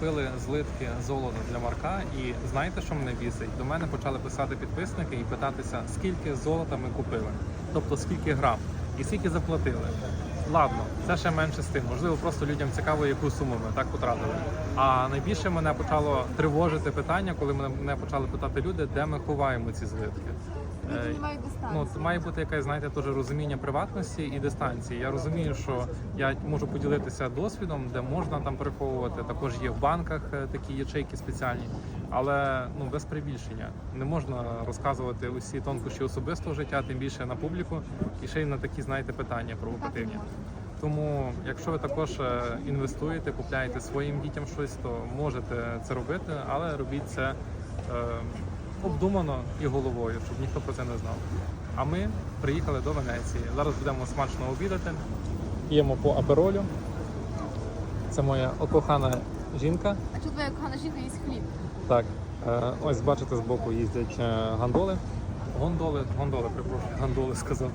Купили злитки золота для Марка, і знаєте, що мене бісить? До мене почали писати підписники і питатися, скільки золота ми купили, тобто скільки грам і скільки заплатили. Ладно, це ще менше з тим. Можливо, просто людям цікаво, яку суму ми так потратили. А найбільше мене почало тривожити питання, коли мене почали питати люди, де ми ховаємо ці злитки. Е, Ну, це має бути якесь, знаєте, теж розуміння приватності і дистанції. Я розумію, що я можу поділитися досвідом, де можна там переховувати. Також є в банках е, такі ячейки спеціальні, але ну без прибільшення не можна розказувати усі тонкощі особистого життя, тим більше на публіку, і ще й на такі, знаєте, питання Так провокативні. Тому, якщо ви також е, інвестуєте, купляєте своїм дітям щось, то можете це робити, але робіть це е, обдумано і головою, щоб ніхто про це не знав. А ми приїхали до Венеції. Зараз будемо смачно обідати. П'ємо по аперолю. Це моя окохана жінка. А чого твоя кохана жінка їсть хліб? Так, е, ось бачите, збоку їздять гандоли. Гондоли, гондоли, припрошую, гандоли сказав.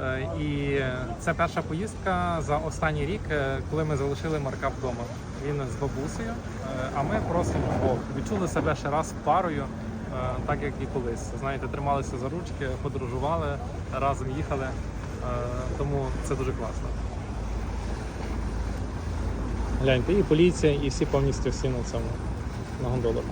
Е, І це перша поїздка за останній рік, е, коли ми залишили Марка вдома. Він з бабусею, е, а ми просто вдвох відчули себе ще раз парою, так як і колись. Знаєте, трималися за ручки, подорожували, разом їхали. Тому це дуже класно. Гляньте, і поліція, і всі повністю всі на цьому на гондолах.